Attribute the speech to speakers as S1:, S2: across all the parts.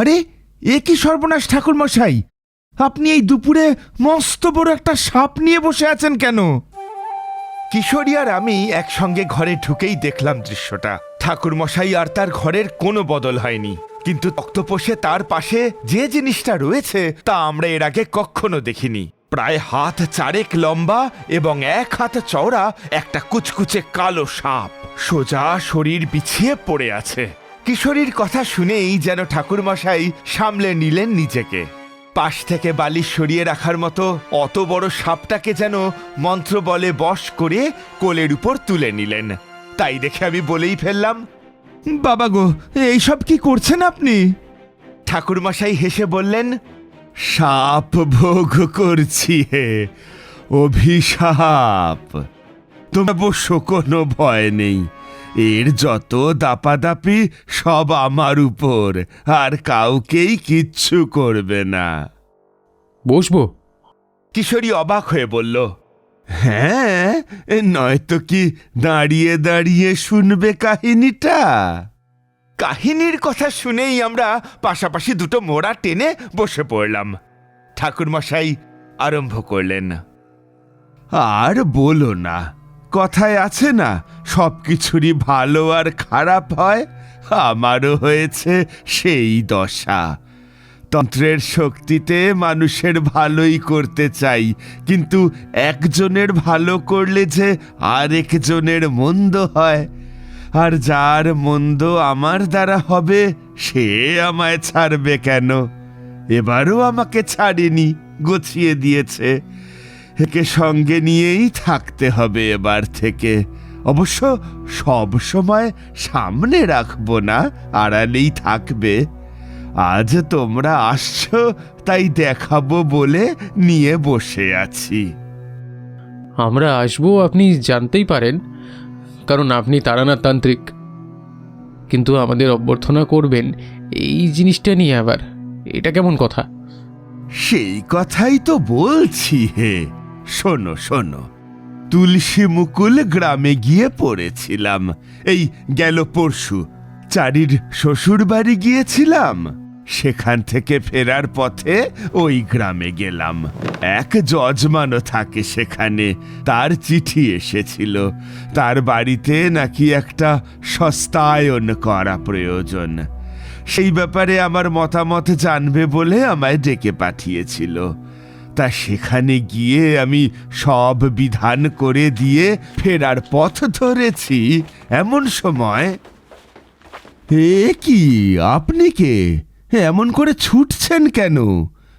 S1: আরে, এ কি সর্বনাশ ঠাকুর মশাই আপনি এই দুপুরে মস্ত বড় একটা সাপ নিয়ে বসে আছেন কেন? কিশোরী আর আমি একসঙ্গে ঘরে ঢুকেই দেখলাম দৃশ্যটা। ঠাকুর মশাই আর তার ঘরের কোনো বদল হয়নি। কিন্তু তক্তপোষে তার পাশে যে জিনিসটা রয়েছে, তা আমরা এর আগে কখনো দেখিনি। প্রায় হাত চারেক লম্বা এবং এক হাত চওড়া একটা কুচকুচে কালো সাপ। সোজা শরীর বিছিয়ে পড়ে আছে। কিশোরীর কথা শুনেই যেন ঠাকুরমশাই সামলে নিলেন নিজেকে। পাশ থেকে বালিশ সরিয়ে রাখার মতো অত বড় সাপটাকে যেন মন্ত্র বলে বশ করে কোলের উপর তুলে নিলেন। তাই দেখে আমি বলেই ফেললাম, বাবা গো, এইসব কি করছেন আপনি? ঠাকুরমশাই হেসে বললেন, সাপ ভোগ করছি হে, অভিশাপ। তোমার অবশ্য কোনো ভয় নেই। এর যত দাপাদাপি সব আমার উপর আর কাউকেই কিচ্ছু করবে না।
S2: বসবো।
S1: কিশোরী অবাক হয়ে বলল হ্যাঁ নয়তো কি দাঁড়িয়ে দাঁড়িয়ে শুনবে কাহিনীটা? কাহিনীর কথা শুনেই আমরা পাশাপাশি দুটো মোড়া টেনে বসে পড়লাম। ঠাকুরমশাই আরম্ভ করলেন আর বলো না কথায় আছে না, সব কিছুরই ভালো আর খারাপ হয়? আমারও হয়েছে সেই দশা। তন্ত্রের শক্তিতে মানুষের ভালোই করতে চাই, কিন্তু একজনের ভালো করলে যে আরেকজনের মন্দ হয়। আর যার মন্দ আমার দ্বারা হবে, সে আমায় ছাড়বে কেন? এবারও আমাকে ছাড়েনি, গছিয়ে দিয়েছে। একে সঙ্গে নিয়েই থাকতে হবে এবার থেকে। অবশ্য সব সময় সামনে রাখব না আড়ালেই থাকবে। আজ তোমরা আসছো তাই দেখাবো বলে নিয়ে বসে আছি।
S2: আমরা আসব আপনি জানতেই পারেন কারণ আপনি তারানাথ তান্ত্রিক কিন্তু আমাদের অভ্যর্থনা করবেন এই জিনিসটা নিয়ে আবার এটা কেমন কথা?
S1: সেই কথাই তো বলছি হে। শোনো শোনো। তুলসী মুকুল গ্রামে গিয়ে পড়েছিলাম। এই গেল পরশু। চারির শ্বশুর বাড়ি গিয়েছিলাম। সেখান থেকে ফেরার পথে ওই গ্রামে গেলাম। এক যজমানও থাকে সেখানে। তার চিঠি এসেছিল। তার বাড়িতে নাকি একটা সস্তায়ন করা প্রয়োজন। সেই ব্যাপারে আমার মতামত জানবে বলে আমায় ডেকে পাঠিয়েছিল। তা সেখানে গিয়ে আমি সব বিধান করে দিয়ে ফেরার পথ ধরেছি এমন সময়। এ কি? আপনি কে? এমন করে ছুটছেন কেন?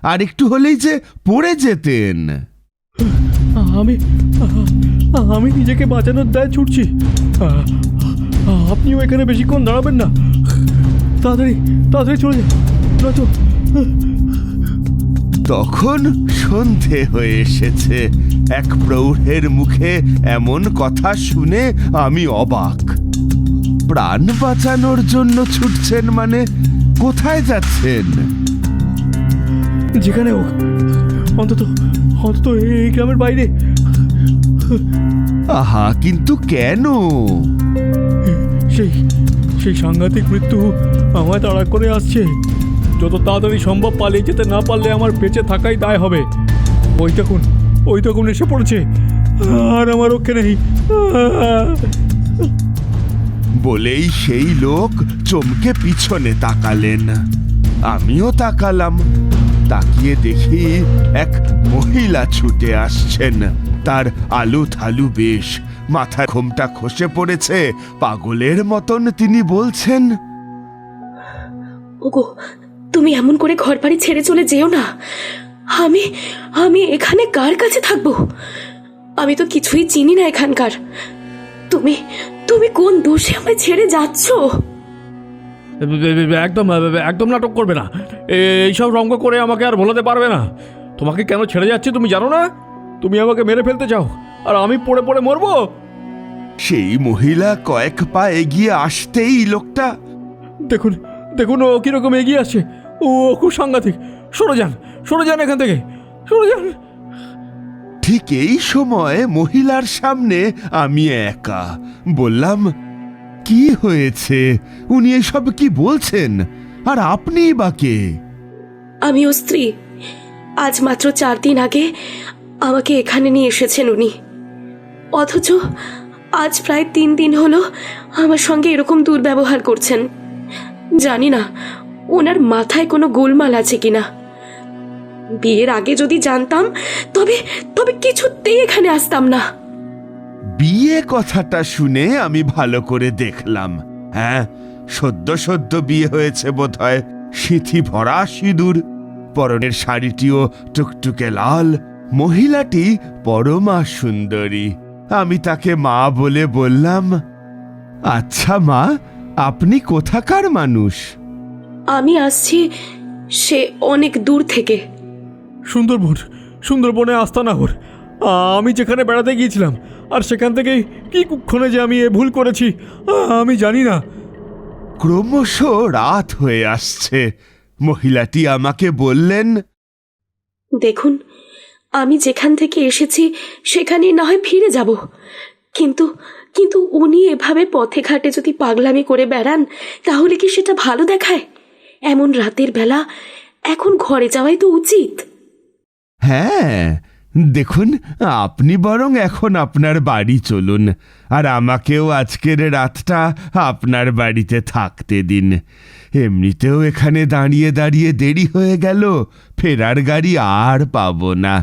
S1: আর একটু হলেই যে পড়ে যেতেন।
S3: আমি আমি নিজেকে বাঁচানোর দায় ছুটছি। আপনিও এখানে বেশিক্ষণ দাঁড়াবেন না। তাড়াতাড়ি তাড়াতাড়ি চলে যান।
S1: তখন সন্ধে হয়ে এসেছে। এক প্রৌঢ়ের মুখে এমন কথা শুনে আমি অবাক। প্রাণ বাঁচানোর জন্য ছুটছেন মানে কোথায় যাচ্ছেন?
S3: যেখানে হোক অন্তত অন্তত এই গ্রামের বাইরে।
S1: আহা কিন্তু কেন?
S3: সেই সেই সাংঘাতিক মৃত্যু আমায় তাড়া করে আসছে। যত তাড়াতাড়ি সম্ভব পালিয়ে যেতে না পারলে আমার বেঁচে থাকাই দায় হবে। ওই তখন ওই তখন এসে পড়েছে। আর আমার রক্ষে নেই।
S1: বলেই সেই লোক চমকে পিছনে তাকালেন। আমিও তাকালাম। তাকিয়ে দেখি এক মহিলা ছুটে আসছেন। তার আলু থালু বেশ। মাথা ঘোমটা খসে পড়েছে। পাগলের মতন তিনি বলছেন
S4: ওগো তুমি এমন করে ঘর বাড়ি ছেড়ে চলে যেও না। আমি আমি এখানে কার কাছে থাকব? আমি তো কিছুই চিনি না এখানকার। তুমি তুমি কোন দোষে আমায় ছেড়ে যাচ্ছ?
S3: একদম একদম নাটক করবে না। এইসব রঙ্গ করে আমাকে আর ভোলাতে পারবে না। তোমাকে কেন ছেড়ে যাচ্ছে তুমি জানো না? তুমি আমাকে মেরে ফেলতে চাও আর আমি পড়ে পড়ে মরবো?
S1: সেই মহিলা কয়েক পা এগিয়ে আসতেই লোকটা
S3: দেখুন দেখুন ও কীরকম এগিয়ে আসছে। ও খুব সাংঘাতিক। সরে যান সরে যান এখান থেকে। সরে যান।
S1: ঠিক এই সময় মহিলার সামনে আমি একা। বললাম কি হয়েছে? উনি এসব কি বলছেন? আর আপনি বা কে?
S4: আমি ও স্ত্রী। আজ মাত্র চার দিন আগে আমাকে এখানে নিয়ে এসেছেন উনি। অথচ আজ প্রায় তিন দিন হলো আমার সঙ্গে এরকম দুর্ব্যবহার করছেন। জানি না ওনার মাথায় কোনো গোলমাল আছে কিনা? বিয়ের আগে যদি জানতাম, তবে তবে কিছুতেই এখানে আসতাম না।
S1: বিয়ে কথাটা শুনে আমি ভালো করে দেখলাম। হ্যাঁ সদ্য সদ্য বিয়ে হয়েছে বোধহয়। সিথি ভরা সিঁদুর, পরনের শাড়িটিও টুকটুকে লাল। মহিলাটি পরমা সুন্দরী। আমি তাকে মা বলে বললাম আচ্ছা মা, আপনি কোথাকার মানুষ?
S4: আমি আসছি সে অনেক দূর থেকে।
S3: সুন্দরবন সুন্দরবনে আস্তানাহর আমি যেখানে বেড়াতে গিয়েছিলাম আর সেখান থেকেই কি কুক্ষণে যে আমি এ ভুল করেছি আমি জানি না।
S1: ক্রমশ রাত হয়ে আসছে। মহিলাটি আমাকে বললেন
S4: দেখুন আমি যেখান থেকে এসেছি সেখানে না হয় ফিরে যাব। কিন্তু কিন্তু উনি এভাবে পথে ঘাটে যদি পাগলামি করে বেড়ান তাহলে কি সেটা ভালো দেখায়? এমন রাতের বেলা এখন ঘরে যাওয়াই তো উচিত।
S1: হ্যাঁ দেখুন, আপনি বরং এখন আপনার বাড়ি চলুন, আর আমাকেও আজকের রাতটা আপনার বাড়িতে থাকতে দিন। এমনিতেও এখানে দাঁড়িয়ে দাঁড়িয়ে দেরি হয়ে গেল, ফেরার গাড়ি আর পাবো না।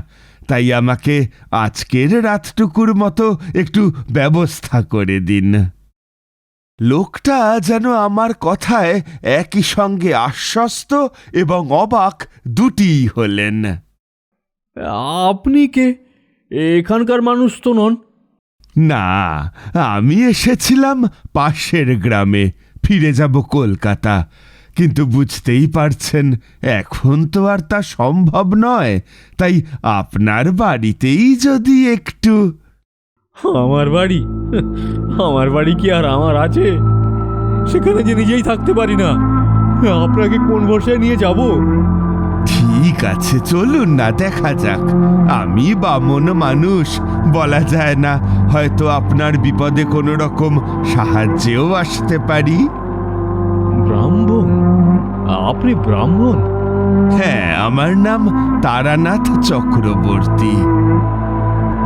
S1: তাই আমাকে আজকের রাতটুকুর মতো একটু ব্যবস্থা করে দিন। লোকটা যেন আমার কথায় একই সঙ্গে আশ্বস্ত এবং অবাক দুটিই হলেন।
S3: আপনি কে? এখানকার মানুষ তো নন।
S1: না আমি এসেছিলাম পাশের গ্রামে ফিরে যাব কলকাতা। কিন্তু বুঝতেই পারছেন এখন তো আর তা সম্ভব নয়। তাই আপনার বাড়িতেই যদি একটু
S3: আমার বাড়ি? আমার বাড়ি কি আর আমার আছে? সেখানে যে নিজেই থাকতে পারি না। আপনাকে কোন বর্ষায় নিয়ে যাব?
S1: ঠিক আছে চলুন না দেখা যাক। আমি বামন মানুষ বলা যায় না। হয়তো আপনার বিপদে কোনো রকম সাহায্যেও আসতে পারি।
S3: ব্রাহ্মণ? আপনি ব্রাহ্মণ?
S1: হ্যাঁ আমার নাম তারানাথ চক্রবর্তী।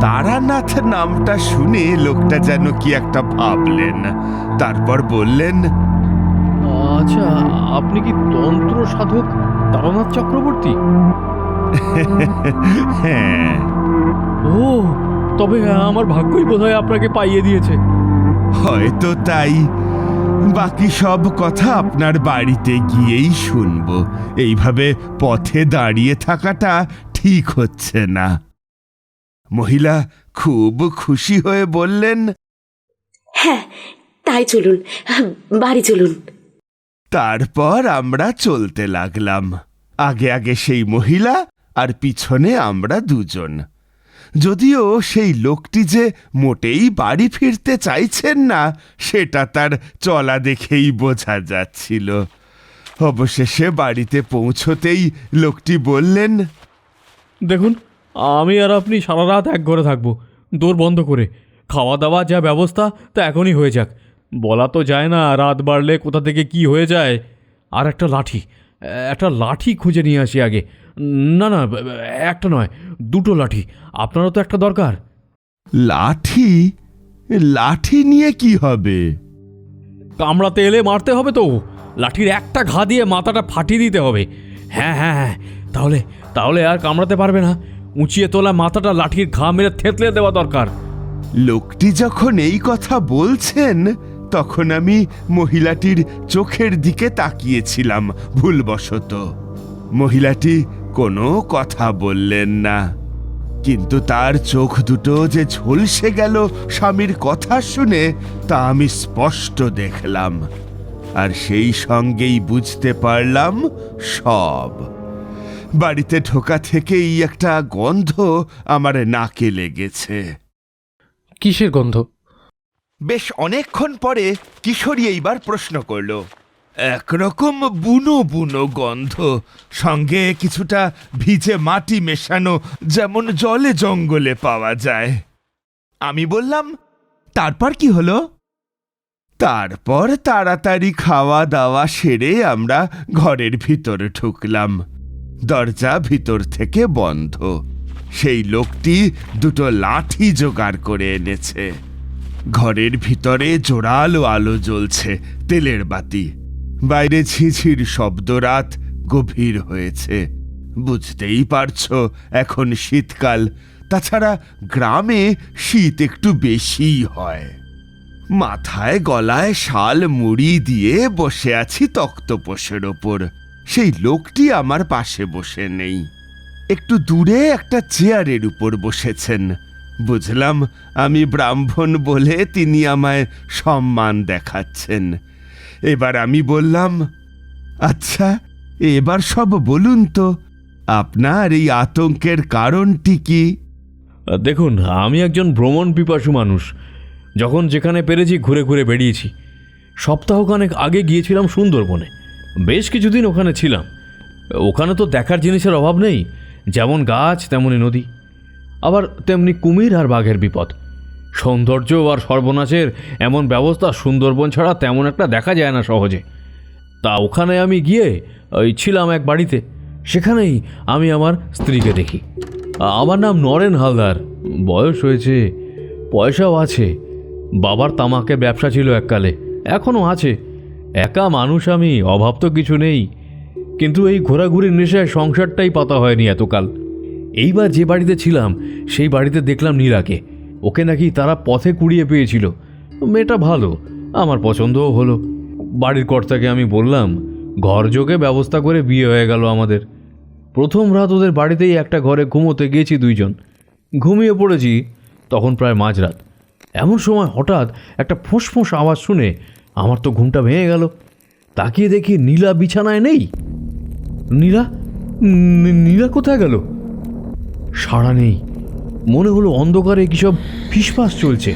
S1: তারানাথ নামটা শুনে লোকটা যেন কি একটা ভাবলেন। তারপর বললেন
S3: আচ্ছা আপনি কি তন্ত্র সাধক তারানাথ চক্রবর্তী?
S1: হ্যাঁ।
S3: ও তবে আমার ভাগ্যই বোধহয় আপনাকে পাইয়ে দিয়েছে।
S1: হয়তো তাই। বাকি সব কথা আপনার বাড়িতে গিয়েই শুনব। এইভাবে পথে দাঁড়িয়ে থাকাটা ঠিক হচ্ছে না। মহিলা খুব খুশি হয়ে বললেন
S4: হ্যাঁ তাই চলুন বাড়ি চলুন।
S1: তারপর আমরা চলতে লাগলাম। আগে আগে সেই মহিলা আর পিছনে আমরা দুজন। যদিও সেই লোকটি যে মোটেই বাড়ি ফিরতে চাইছেন না সেটা তার চলা দেখেই বোঝা যাচ্ছিল। অবশেষে বাড়িতে পৌঁছতেই লোকটি বললেন
S3: দেখুন আমি আর আপনি সারা রাত এক ঘরে থাকব দৌড় বন্ধ করে। খাওয়া দাওয়া যা ব্যবস্থা তা এখনই হয়ে যাক। বলা তো যায় না রাত বাড়লে কোথা থেকে কি হয়ে যায়। আর একটা লাঠি একটা লাঠি খুঁজে নিয়ে আসি আগে। না না একটা নয় দুটো লাঠি। আপনারও তো একটা দরকার।
S1: লাঠি? লাঠি নিয়ে কি হবে?
S3: কামড়াতে এলে মারতে হবে তো। লাঠির একটা ঘা দিয়ে মাথাটা ফাটিয়ে দিতে হবে। হ্যাঁ হ্যাঁ হ্যাঁ তাহলে তাহলে আর কামড়াতে পারবে না। উঁচিয়ে তোলা মাথাটা লাঠির ঘা মেরে থেতলে দেওয়া দরকার।
S1: লোকটি যখন এই কথা বলছেন, তখন আমি মহিলাটির চোখের দিকে তাকিয়েছিলাম ভুলবশত। মহিলাটি কোনো কথা বললেন না, কিন্তু তার চোখ দুটো যে ঝলসে গেল স্বামীর কথা শুনে, তা আমি স্পষ্ট দেখলাম। আর সেই সঙ্গেই বুঝতে পারলাম সব। বাড়িতে ঢোকা থেকেই একটা গন্ধ আমার নাকে লেগেছে।
S2: কিসের গন্ধ?
S1: বেশ অনেকক্ষণ পরে কিশোরী এইবার প্রশ্ন করল একরকম বুনো বুনো গন্ধ সঙ্গে কিছুটা ভিজে মাটি মেশানো যেমন জলে জঙ্গলে পাওয়া যায়। আমি বললাম তারপর কি হলো? তারপর তাড়াতাড়ি খাওয়া দাওয়া সেরে আমরা ঘরের ভিতরে ঢুকলাম। দরজা ভিতর থেকে বন্ধ। সেই লোকটি দুটো লাঠি জোগাড় করে এনেছে। ঘরের ভিতরে জোরালো আলো জ্বলছে তেলের বাতি। বাইরে ঝিঝির শব্দ রাত গভীর হয়েছে। বুঝতেই পারছ, এখন শীতকাল। তাছাড়া গ্রামে শীত একটু বেশিই হয়। মাথায় গলায় শাল মুড়ি দিয়ে বসে আছি তক্তপোষের ওপর। সেই লোকটি আমার পাশে বসে নেই। একটু দূরে একটা চেয়ারের উপর বসেছেন। বুঝলাম, আমি ব্রাহ্মণ বলে তিনি আমায় সম্মান দেখাচ্ছেন। এবার আমি বললাম আচ্ছা এবার সব বলুন তো, আপনার এই আতঙ্কের কারণটি কি?
S3: দেখুন, আমি একজন ভ্রমণ পিপাসু মানুষ। যখন যেখানে পেরেছি, ঘুরে ঘুরে বেরিয়েছি সপ্তাহখানেক আগে গিয়েছিলাম সুন্দরবনে। বেশ কিছুদিন ওখানে ছিলাম। ওখানে তো দেখার জিনিসের অভাব নেই, যেমন গাছ তেমনই নদী। আবার তেমনি কুমির আর বাঘের বিপদ। সৌন্দর্য আর সর্বনাশের এমন ব্যবস্থা সুন্দরবন ছাড়া তেমন একটা দেখা যায় না সহজে। তা ওখানে আমি গিয়ে, ওই ছিলাম এক বাড়িতে। সেখানেই আমি আমার স্ত্রীকে দেখি। আমার নাম নরেন হালদার। বয়স হয়েছে, পয়সাও আছে। বাবার তামাকে ব্যবসা ছিল এককালে, এখনও আছে। একা মানুষ আমি, অভাব তো কিছু নেই। কিন্তু এই ঘোরাঘুরির নেশায় সংসারটাই পাতা হয়নি এতকাল। এইবার যে বাড়িতে ছিলাম, সেই বাড়িতে দেখলাম নীলাকে ওকে নাকি তারা পথে কুড়িয়ে পেয়েছিল। মেয়েটা ভালো, আমার পছন্দও হলো। বাড়ির কর্তাকে আমি বললাম, ঘর যোগে ব্যবস্থা করে বিয়ে হয়ে গেল আমাদের। প্রথম রাত ওদের বাড়িতেই একটা ঘরে ঘুমোতে গিয়েছি দুইজন। ঘুমিয়ে পড়েছি, তখন প্রায় মাঝরাত। এমন সময় হঠাৎ একটা ফোঁস আওয়াজ শুনে আমার তো ঘুমটা ভেঙে গেল। তাকিয়ে দেখি নীলা বিছানায় নেই। নীলা? নীলা কোথায় গেল? সাড়া নেই। মনে হলো অন্ধকারে কি সব ফিসফাস চলছে।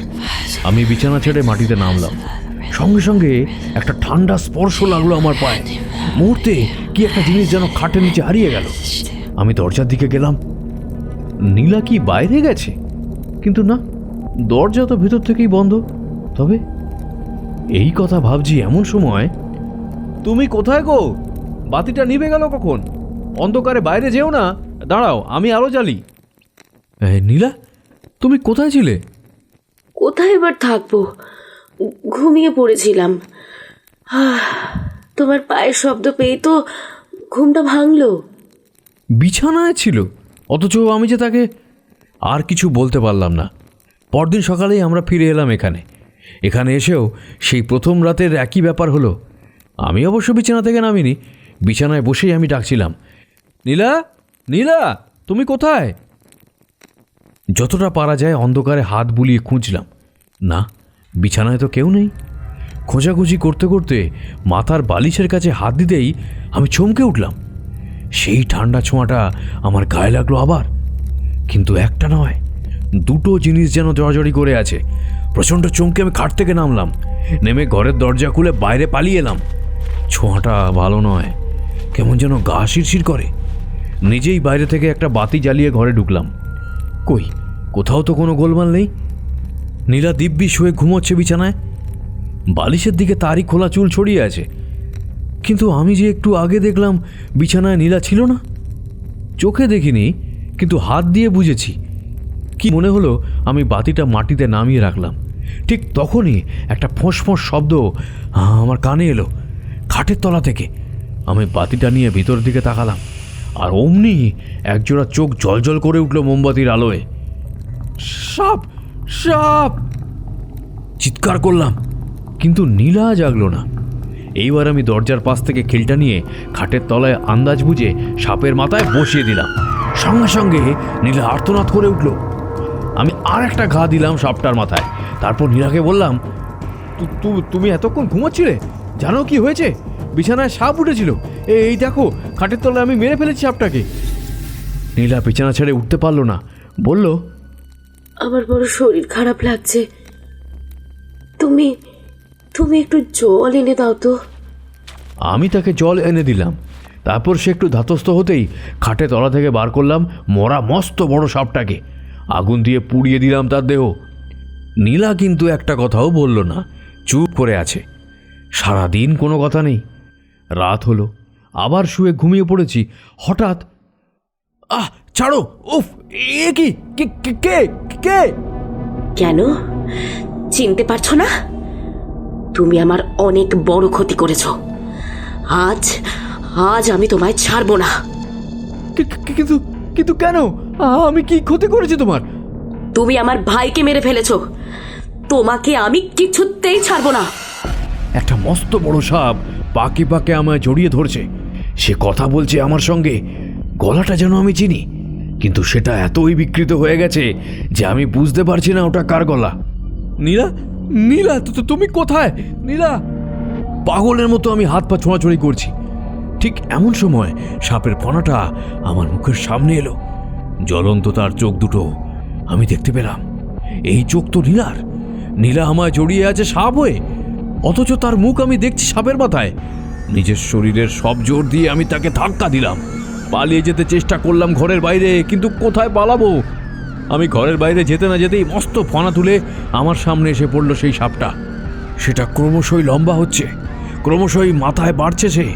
S3: আমি বিছানা ছেড়ে মাটিতে নামলাম। সঙ্গে সঙ্গে একটা ঠান্ডা স্পর্শ লাগল আমার পায়ে। মুহূর্তে কি একটা জিনিস যেন খাটের নিচে হারিয়ে গেল। আমি দরজার দিকে গেলাম। নীলা কি বাইরে গেছে? কিন্তু না, দরজা তো ভেতর থেকেই বন্ধ। তবে এই কথা ভাবছি এমন সময় তুমি কোথায় গো? বাতিটা নিভে গেল কখন? অন্ধকারে বাইরে যেও না। দাঁড়াও আমি আলো জ্বালি। নীলা তুমি কোথায় ছিলে?
S4: কোথায় এবার থাকব? ঘুমিয়ে পড়েছিলাম। আহ, তোমার পায়ের শব্দ পেয়ে তো ঘুমটা ভাঙলো।
S3: বিছানায় ছিল অথচ আমি যে তাকে আর কিছু বলতে পারলাম না। পরদিন সকালেই আমরা ফিরে এলাম এখানে। এখানে এসেও সেই প্রথম রাতের একই ব্যাপার হলো। আমি অবশ্য বিছানা থেকে নামিনি। বিছানায় বসেই আমি ডাকছিলাম, নীলা নীলা, তুমি কোথায়? যতটা পারা যায় অন্ধকারে হাত বুলিয়ে খুঁজলাম। না, বিছানায় তো কেউ নেই। খোঁজাখুঁজি করতে করতে মাথার বালিশের কাছে হাত দিতেই আমি চমকে উঠলাম। সেই ঠান্ডা ছোঁয়াটা আমার গায়ে লাগল আবার। কিন্তু একটা নয়, দুটো জিনিস যেন জড়াজড়ি করে আছে। প্রচণ্ড চমকে আমি খাট থেকে নামলাম। নেমে ঘরের দরজা খুলে বাইরে পালিয়ে এলাম। ছোঁয়াটা ভালো নয়। কেমন যেন গা শিরশির করে। নিজেই বাইরে থেকে একটা বাতি জ্বালিয়ে ঘরে ঢুকলাম। কই, কোথাও তো কোনো গোলমাল নেই। নীলা দিব্যি শুয়ে ঘুমোচ্ছে বিছানায়। বালিশের দিকে তারই খোলা চুল ছড়িয়ে আছে। কিন্তু আমি যে একটু আগে দেখলাম বিছানায় নীলা ছিল না। চোখে দেখিনি, কিন্তু হাত দিয়ে বুঝেছি। কি মনে হলো আমি বাতিটা মাটিতে নামিয়ে রাখলাম? ঠিক তখনই একটা ফোঁস ফোঁস শব্দ আমার কানে এলো, খাটের তলা থেকে। আমি বাতিটা নিয়ে ভিতর দিকে তাকালাম, আর অমনি একজোড়া চোখ জলজল করে উঠল মোমবাতির আলোয়। সাপ সাপ! চিৎকার করলাম, কিন্তু নীলা জাগলো না। এইবার আমি দরজার পাশ থেকে খিলটা নিয়ে খাটের তলায় আন্দাজ বুঝে সাপের মাথায় বসিয়ে দিলাম। সঙ্গে সঙ্গে নীলা আর্তনাদ করে উঠল। আমি আর একটা ঘা দিলাম সাপটার মাথায়। তারপর নীলাকে বললাম "তু- তু- তুমি এতক্ষণ ঘুমোচ্ছিলে? জানো কি হয়েছে? বিছানায় সাপ উঠেছিল। এই দেখো খাটের তলায় আমি মেরে ফেলেছি সাপটাকে। নীলা বিছানা ছেড়ে উঠতে পারল না। বলল
S4: আমার বড় শরীর খারাপ লাগছে। তুমি তুমি একটু জল এনে দাও তো।
S3: আমি তাকে জল এনে দিলাম। তারপর সে একটু ধাতস্থ হতেই খাটে তলা থেকে বার করলাম মরা মস্ত বড় সাপটাকে। আগুন দিয়ে পুড়িয়ে দিলাম তার দেহ। নীলা কিন্তু একটা কথাও বলল না চুপ করে আছে। সারাদিন কোনো কথা নেই। রাত হলো আবার শুয়ে ঘুমিয়ে পড়েছি। হঠাৎ আহ ছাড়ো উফ এ কি? কে কে কে কে?
S4: কেন? চিনতে পারছ না? তুমি আমার অনেক বড় ক্ষতি করেছ। আজ আজ আমি তোমায় ছাড়বো না।
S3: কিন্তু কিন্তু কেন? আমি কি ক্ষতি করেছি তোমার?
S4: তুমি আমার ভাইকে মেরে ফেলেছো। তোমাকে আমি কিছুতেই ছাড়বো না।
S3: একটা মস্ত বড় সাপ পাকে পাকে আমায় জড়িয়ে ধরছে। সে কথা বলছে আমার সঙ্গে। গলাটা যেন আমি চিনি। কিন্তু সেটা এতই বিকৃত হয়ে গেছে যে আমি বুঝতে পারছি না ওটা কার গলা। নীলা নীলা তো তো তুমি কোথায়? নীলা! পাগলের মতো আমি হাত পা ছোঁয়াছড়ি করছি। ঠিক এমন সময় সাপের ফনাটা আমার মুখের সামনে এলো। জ্বলন্ত তার চোখ দুটো। আমি দেখতে পেলাম, এই চোখ তো নীলার। নীলা আমায় জড়িয়ে আছে সাপ হয়ে। অথচ তার মুখ আমি দেখছি সাপের মাথায়। নিজের শরীরের সব জোর দিয়ে আমি তাকে ধাক্কা দিলাম। পালিয়ে যেতে চেষ্টা করলাম ঘরের বাইরে, কিন্তু কোথায় পালাবো? আমি ঘরের বাইরে যেতে না যেতেই মস্ত ফনা তুলে আমার সামনে এসে পড়ল সেই সাপটা। সেটা ক্রমশই লম্বা হচ্ছে, ক্রমশই মাথায় বাড়ছে সে।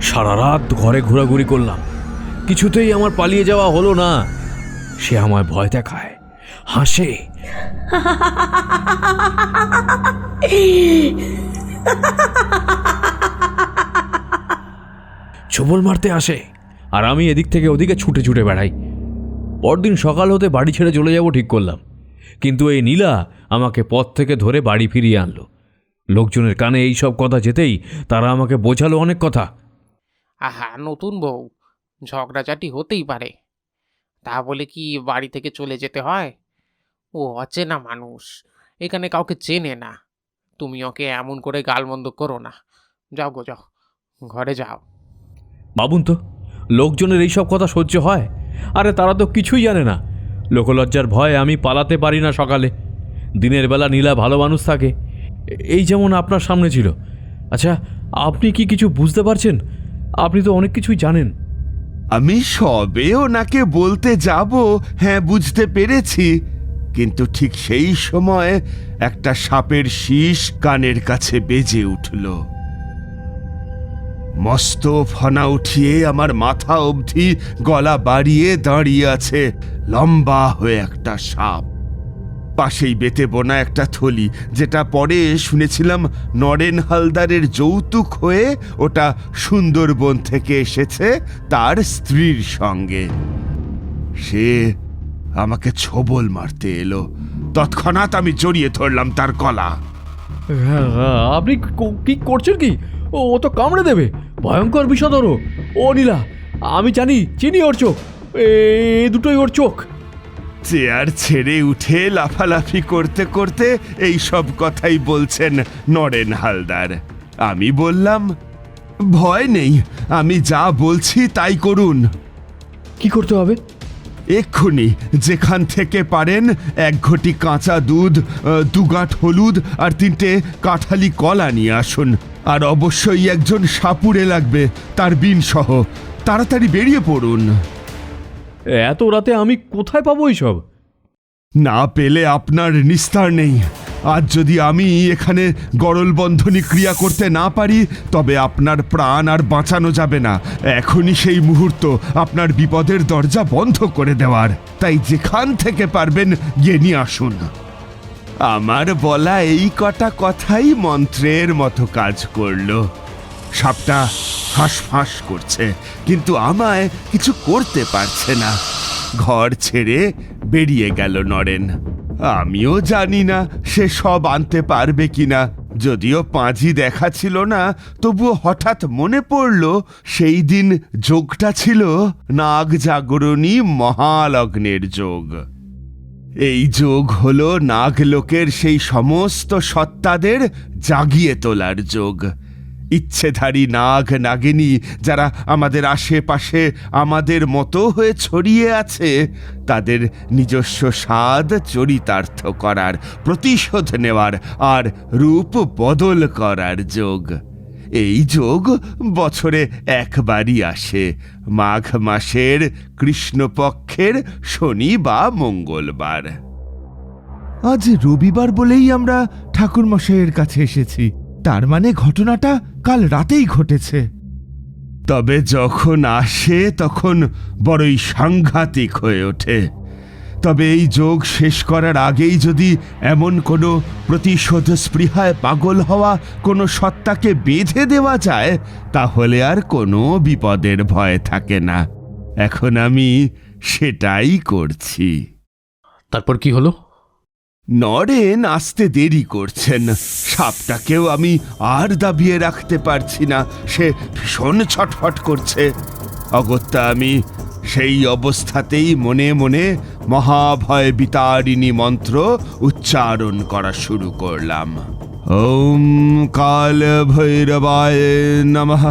S3: সারা রাত ঘরে ঘোরাঘুরি করলাম। কিছুতেই আমার পালিয়ে যাওয়া হলো না। সে আমায় ভয় দেখায়, হাসে। ছবল মারতে আসে, আর আমি এদিক থেকে ওদিকে ছুটে ছুটে বেড়াই। পরদিন সকাল হতে বাড়ি ছেড়ে চলে যাব ঠিক করলাম। কিন্তু এই নীলা আমাকে পথ থেকে ধরে বাড়ি ফিরিয়ে আনলো। লোকজনের কানে এই সব কথা যেতেই তারা আমাকে বোঝালো অনেক কথা।
S2: আহা, নতুন বউ। ঝগড়াঝাটি হতেই পারে। তা বলে কি বাড়ি থেকে চলে যেতে হয়? ও অচেনা মানুষ, এখানে কাউকে চেনে না। তুমি ওকে এমন করে গালমন্দ করো না। যাও গো, যাও, ঘরে যাও।
S3: বাবুন তো, লোকজনের এইসব কথা সহ্য হয়? আরে তারা তো কিছুই জানে না। লোকলজ্জার ভয়ে আমি পালাতে পারি না সকালে। দিনের বেলা নীলা ভালো মানুষ থাকে। এই যেমন আপনার সামনে ছিল। আচ্ছা আপনি কি কিছু বুঝতে পারছেন? আপনি তো অনেক কিছুই জানেন।
S1: আমি সবে ওনাকে বলতে যাব হ্যাঁ বুঝতে পেরেছি। কিন্তু ঠিক সেই সময় একটা সাপের শীষ কানের কাছে বেজে উঠল। মস্ত ফনা উঠিয়ে আমার মাথা অবধি গলা বাড়িয়ে দাঁড়িয়ে আছে লম্বা হয়ে একটা সাপ। পাশেই বেতে বোনা একটা থলি যেটা পরে শুনেছিলাম নরেন হালদারের যৌতুক হয়ে ওটা সুন্দরবন থেকে এসেছে তার স্ত্রীর সঙ্গে। সে আমাকে ছবল মারতে এলো। তৎক্ষণাৎ আমি জড়িয়ে ধরলাম তার কলা
S3: হ্যাঁ, আপনি কি করছেন কি? ও ও তো কামড়ে দেবে। ভয়ঙ্কর বিষধর ও নীলা আমি জানি চিনি ওর চোখ। এ দুটোই ওর চোখ।
S1: চেয়ার ছেড়ে উঠে লাফালাফি করতে করতে এই সব কথাই বলছেন নরেন হালদার। আমি বললাম ভয় নেই আমি যা বলছি তাই করুন।
S3: কি করতে হবে?
S1: এক্ষুনি যেখান থেকে পারেন এক ঘটি কাঁচা দুধ দুগাঁঠ হলুদ আর তিনটে কাঁঠালি কলা নিয়ে আসুন। আর অবশ্যই একজন সাপুড়ে লাগবে তার বিন সহ তাড়াতাড়ি বেরিয়ে পড়ুন।
S3: এত রাতে আমি কোথায় পাবো এইসব?
S1: না পেলে আপনার নিস্তার নেই। আজ যদি আমি এখানে গরল বন্ধনী ক্রিয়া করতে না পারি, তবে আপনার প্রাণ আর বাঁচানো যাবে না। এখনই সেই মুহূর্ত, আপনার বিপদের দরজা বন্ধ করে দেওয়ার। তাই যেখান থেকে পারবেন, গিয়ে নিয়ে আসুন। আমার বলা এই কটা কথাই মন্ত্রের মতো কাজ করল। সাপটা হাঁসফাঁস করছে, কিন্তু আমায় কিছু করতে পারছে না। ঘর ছেড়ে বেরিয়ে গেল নরেন। আমিও জানি না সে সব আনতে পারবে কিনা। যদিও পাঁজি দেখা ছিল না, তবুও হঠাৎ মনে পড়ল, সেই দিন যোগটা ছিল নাগ জাগরণী মহালগ্নের যোগ। এই যোগ হলো নাগলোকের সেই সমস্ত সত্তাদের জাগিয়ে তোলার যোগ। ইচ্ছেধারী নাগ নাগিনী যারা আমাদের আশেপাশে আমাদের মতো হয়ে ছড়িয়ে আছে, তাদের নিজস্ব স্বাদ চরিতার্থ করার, প্রতিশোধ নেওয়ার আর রূপ বদল করার যোগ। এই যোগ বছরে একবারই আসে। মাঘ মাসের কৃষ্ণপক্ষের শনি বা মঙ্গলবার। আজ রবিবার বলেই আমরা ঠাকুর মশাইয়ের কাছে এসেছি। তার মানে ঘটনাটা কাল রাতেই ঘটেছে। তবে যখন আসে তখন বড়ই সাংঘাতিক হয়ে ওঠে। তবে এই যোগ শেষ করার আগেই যদি এমন কোনো প্রতিশোধ স্পৃহায় পাগল হওয়া কোনো সত্তাকে বেঁধে দেওয়া যায় তাহলে আর কোনো বিপদের ভয় থাকে না। এখন আমি সেটাই করছি।
S2: তারপর কি হলো?
S1: নরেন আসতে দেরি করছেন। সাপটাকেও আমি আর দাবিয়ে রাখতে পারছি না। সে ভীষণ ছটফট করছে। অগত্যা আমি সেই অবস্থাতেই মনে মনে মহাভয় বিতারিণী মন্ত্র উচ্চারণ করা শুরু করলাম। ওম কাল ভৈরবায় নমঃ।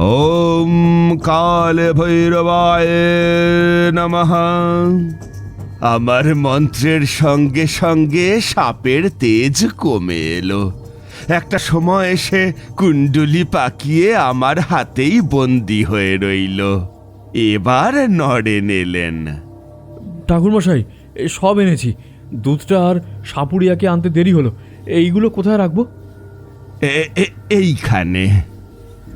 S1: ওম কাল ভৈরবায় নমঃ। আমার মন্ত্রের সঙ্গে সঙ্গে সাপের তেজ কমে এলো। একটা সময় এসে কুণ্ডুলি পাকিয়ে আমার হাতেই বন্দি হয়ে রইল। এবার নড়েন এলেন
S3: ঠাকুরমশাই সব এনেছি। দুধটা আর সাপুরিয়াকে আনতে দেরি হলো। এইগুলো কোথায় রাখব?
S1: এইখানে।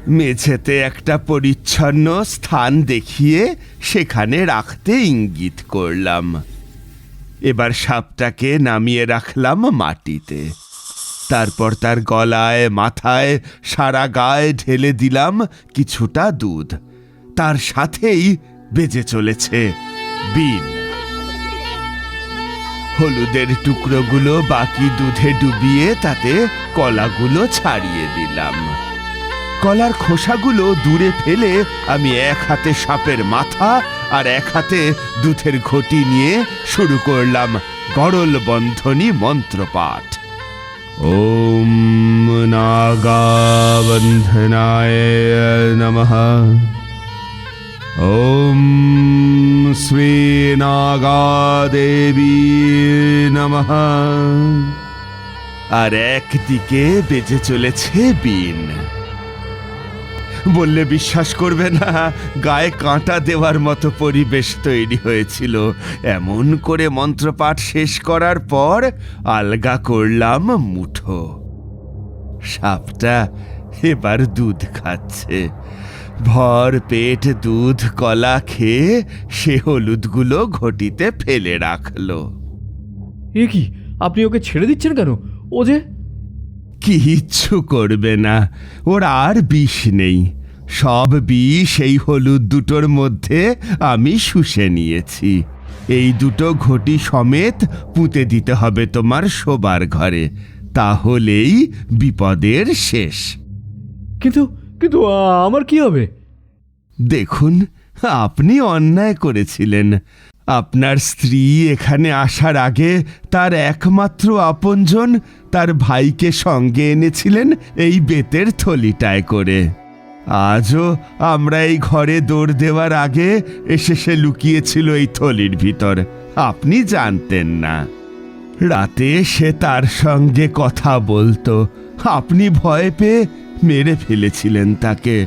S1: মেঝেতে একটা পরিচ্ছন্ন স্থান দেখিয়ে সেখানে রাখতে ইঙ্গিত করলাম। এবার সাপটাকে নামিয়ে রাখলাম মাটিতে। তারপর তার গলায়, মাথায়, সারা গায়ে ঢেলে দিলাম কিছুটা দুধ। তার সাথেই বেজে চলেছে বিন। হলুদের টুকরোগুলো বাকি দুধে ডুবিয়ে তাতে কলাগুলো ছাড়িয়ে দিলাম। কলার খোসাগুলো দূরে ফেলে আমি এক হাতে সাপের মাথা আর এক হাতে দুধের ঘটি নিয়ে শুরু করলাম গরল বন্ধনী মন্ত্রপাঠ। ওম নাগাবন্ধনায় নমঃ। ওম শ্রী নাগাদেবী নমঃ। আর একদিকে বেজে চলেছে বিন বললে বিশ্বাস করবে না। গায়ে কাঁটা দেওয়ার মতো পরিবেশ তৈরি হয়েছিল। এমন করে মন্ত্রপাঠ শেষ করার পর আলগা করলাম মুঠো। সাপটা এবার দুধ খাচ্ছে। ভর পেট দুধ কলা খেয়ে সে হলুদগুলো ঘটিতে ফেলে রাখল।
S3: এ কি? আপনি ওকে ছেড়ে দিচ্ছেন কেন? ও যে
S1: কিচ্ছু করবে না। ওর আর বিষ নেই। সব বিষ এই হলুদ দুটোর মধ্যে আমি শুষে নিয়েছি। এই দুটো ঘটি সমেত পুঁতে দিতে হবে তোমার শোবার ঘরে। তাহলেই বিপদের শেষ।
S3: কিন্তু কিন্তু আমার কি হবে?
S1: দেখুন আপনি অন্যায় করেছিলেন। আপনার স্ত্রী এখানে আসার আগে তার একমাত্র আপনজন তার ভাইকে সঙ্গে এনেছিলেন এই বেতের থলিটায় করে। আজও আমরা এই ঘরে দৌড় দেওয়ার আগে এসে সে লুকিয়েছিল এই থলির ভিতর। আপনি জানতেন না। রাতে সে তার সঙ্গে কথা বলতো। আপনি ভয় পেয়ে মেরে ফেলেছিলেন তাকে।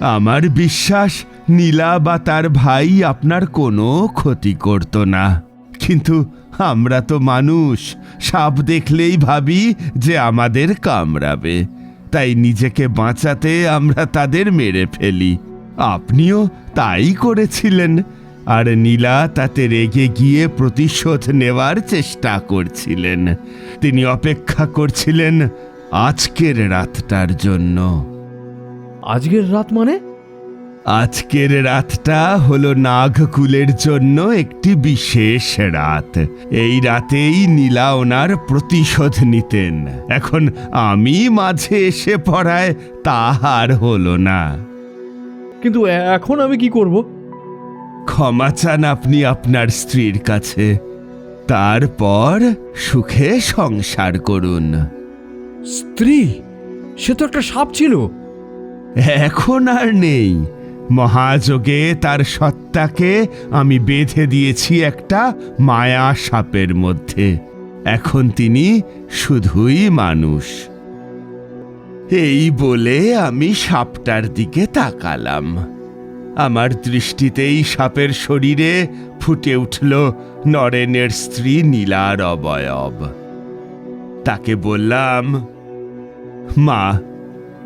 S1: আমার বিশ্বাস, নীলা বা তার ভাই আপনার কোনো ক্ষতি করত না। কিন্তু আমরা তো মানুষ। সাপ দেখলেই ভাবি যে আমাদের কামড়াবে। তাই নিজেকে বাঁচাতে আমরা তাদের মেরে ফেলি। আপনিও তাই করেছিলেন। আর নীলা তাতে রেগে গিয়ে প্রতিশোধ নেওয়ার চেষ্টা করছিলেন। তিনি অপেক্ষা করছিলেন আজকের রাতটার জন্য।
S3: আজকের রাত মানে?
S1: আজকের রাতটা হলো নাগকুলের জন্য একটি বিশেষ রাত। এই রাতেই নীলা ওনার প্রতিশোধ নিতেন। এখন আমি মাঝে এসে পড়ায় তাহার হলো না।
S3: কিন্তু এখন আমি কি করব?
S1: ক্ষমা চান আপনি আপনার স্ত্রীর কাছে। তারপর সুখে সংসার করুন।
S3: স্ত্রী? সে তো একটা সাপ ছিল।
S1: এখন আর নেই। মহাযোগে তার সত্তাকে আমি বেঁধে দিয়েছি একটা মায়া সাপের মধ্যে। এখন তিনি শুধুই মানুষ। এই বলে আমি সাপটার দিকে তাকালাম। আমার দৃষ্টিতেই সাপের শরীরে ফুটে উঠল নরেনের স্ত্রী নীলার অবয়ব। তাকে বললাম, মা,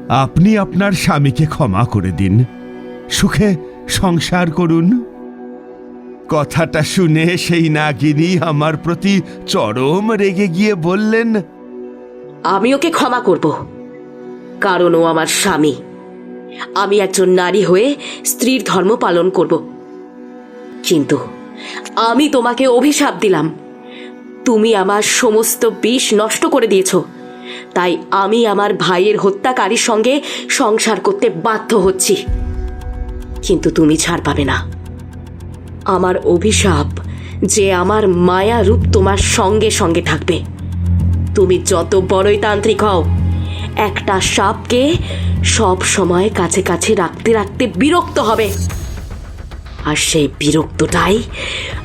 S1: আপনি আপনার স্বামীকে ক্ষমা করে দিন। সুখে সংসার করুন। কথাটা শুনে সেই নাগিনী আমার প্রতি চরম রেগে গিয়ে বললেন,
S4: আমি ওকে ক্ষমা করব, কারণ ও আমার স্বামী। আমি একজন নারী হয়ে স্ত্রীর ধর্ম পালন করব। কিন্তু আমি তোমাকে অভিশাপ দিলাম। তুমি আমার সমস্ত বিষ নষ্ট করে দিয়েছ। তাই আমি আমার ভাইয়ের হত্যাকারীর সঙ্গে সংসার করতে বাধ্য হচ্ছি। কিন্তু তুমি ছাড় পাবে না। আমার অভিশাপ যে আমার মায়া রূপ তোমার সঙ্গে সঙ্গে থাকবে। তুমি যত বড়ই তান্ত্রিক হও একটা সাপকে সব সময় কাছে কাছে রাখতে রাখতে বিরক্ত হবে। আর সেই বিরক্তটাই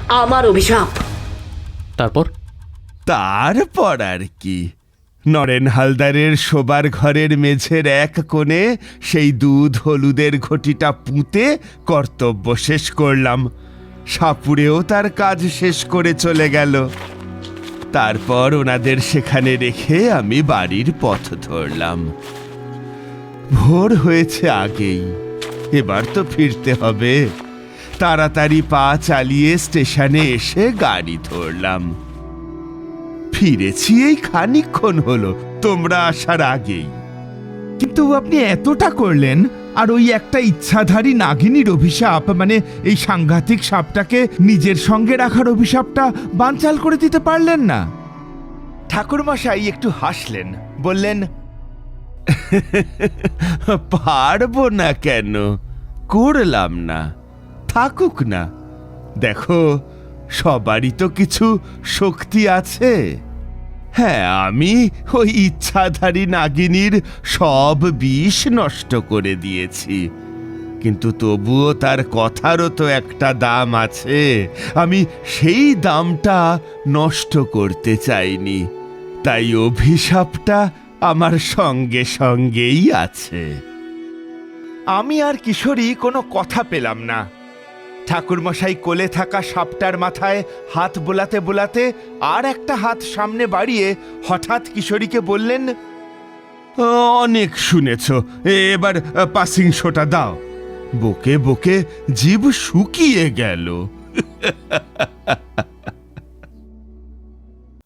S4: আমার অভিশাপ।
S2: তারপর?
S1: তারপর আর কি? নরেন হালদারের শোবার ঘরের মেঝের এক কোণে সেই দুধ হলুদের ঘটিটা পুঁতে কর্তব্য শেষ করলাম। সাপুরেও তার কাজ শেষ করে চলে গেল। তারপর ওনাদের সেখানে রেখে আমি বাড়ির পথ ধরলাম। ভোর হয়েছে আগেই। এবার তো ফিরতে হবে। তাড়াতাড়ি পা চালিয়ে স্টেশনে এসে গাড়ি ধরলাম। ফিরেছি এই খানিকক্ষণ হলো, তোমরা আসার আগেই। কিন্তু আপনি এতটা করলেন, আর ওই একটা ইচ্ছাধারী নাগিনীর অভিশাপ মানে এই সাংঘাতিক সাপটাকে নিজের সঙ্গে রাখার অভিশাপটা বানচাল করে দিতে পারলেন না। ঠাকুরমশাই একটু হাসলেন, বললেন, পারব না কেন? করলাম না। থাকুক না। দেখো, সবারই তো কিছু শক্তি আছে। হ্যাঁ আমি ওই ইচ্ছাধারী নাগিনীর সব বিষ নষ্ট করে দিয়েছি। কিন্তু তবুও তার কথারও তো একটা দাম আছে। আমি সেই দামটা নষ্ট করতে চাইনি। তাই অভিশাপটা আমার সঙ্গে সঙ্গেই আছে। আমি আর কিশোরী কোনো কথা পেলাম না। ঠাকুরমশাই কোলে থাকা সাপটার মাথায় হাত বোলাতে বোলাতে আর একটা হাত সামনে বাড়িয়ে হঠাৎ কিশোরীকে বললেন, অনেক শুনেছ, এবার পাসিং শোটা দাও। বকে বকে জীব শুকিয়ে গেল।